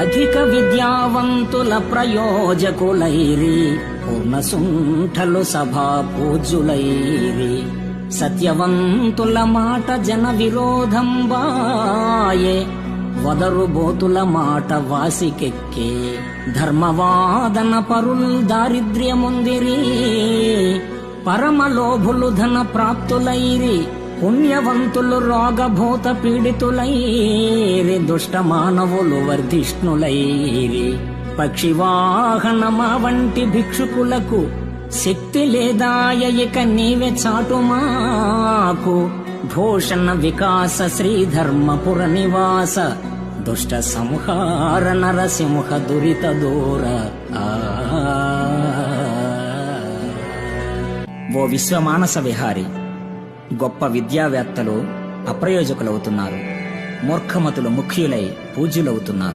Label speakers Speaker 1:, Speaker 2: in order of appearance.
Speaker 1: అధిక విద్యావంతుల ప్రయోజకులైరి పూర్ణసుంఠలు సభా పూజులైరి సత్యవంతుల మాట జన విరోధం బాయే వదరు బోతుల మాట వాసికెక్కే. ధర్మవాదన పరుల్ దారిద్ర్యముందిరి పరమలోభులు ధన ప్రాప్తులైరి పుణ్యవంతులు రోగభూత పీడితులైరి. దుష్ట మానవులు వర్ధిష్ణులైరి. పక్షివాహనమా వంటి భిక్షుకులకు శక్తి లేదాయ ఇక నీవే చాటు మాకు. భూషణ వికాస శ్రీధర్మపుర నివాస దుష్ట సంహార నరసింహ దురిత దూర. ఓ విశ్వమానస విహారి గొప్ప విద్యావేత్తలు అప్రయోజకులవుతున్నారు. మూర్ఖమతులు ముఖ్యులై పూజ్యులవుతున్నారు.